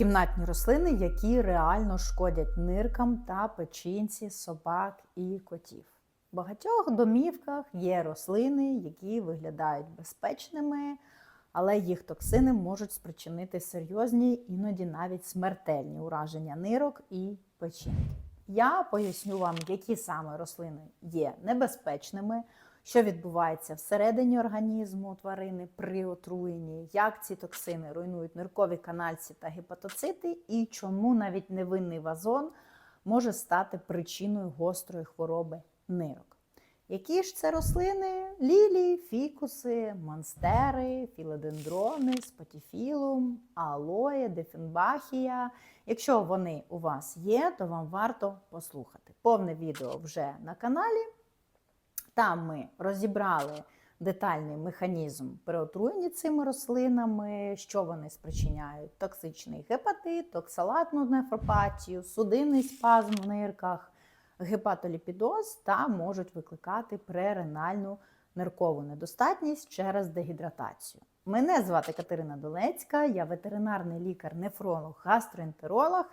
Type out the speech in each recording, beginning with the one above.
Кімнатні рослини, які реально шкодять ниркам та печінці собак і котів. В багатьох домівках є рослини, які виглядають безпечними, але їх токсини можуть спричинити серйозні, іноді навіть смертельні ураження нирок і печінки. Я поясню вам, які саме рослини є небезпечними, що відбувається всередині організму тварини при отруєнні, як ці токсини руйнують ниркові канальці та гепатоцити, і чому навіть невинний вазон може стати причиною гострої хвороби нирок. Які ж це рослини? Лілії, фікуси, монстери, філодендрони, спатіфілум, алоє, дефінбахія. Якщо вони у вас є, то вам варто послухати. Повне відео вже на каналі. Там ми розібрали детальний механізм при отруєнні цими рослинами, що вони спричиняють: токсичний гепатит, токсалатну нефропатію, судинний спазм в нирках, гепатоліпідоз та можуть викликати преренальну ниркову недостатність через дегідратацію. Мене звати Катерина Долецька, я ветеринарний лікар-нефролог, гастроентеролог.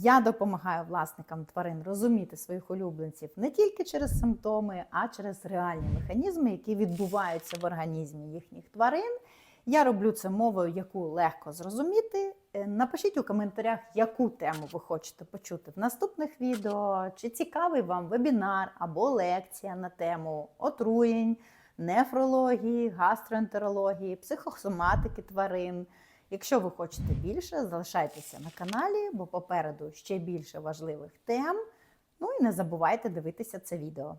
Я допомагаю власникам тварин розуміти своїх улюбленців не тільки через симптоми, а через реальні механізми, які відбуваються в організмі їхніх тварин. Я роблю це мовою, яку легко зрозуміти. Е, Напишіть у коментарях, яку тему ви хочете почути в наступних відео, чи цікавий вам вебінар або лекція на тему отруєнь, нефрології, гастроентерології, психосоматики тварин. Якщо ви хочете більше, залишайтеся на каналі, бо попереду ще більше важливих тем. Ну і не забувайте дивитися це відео.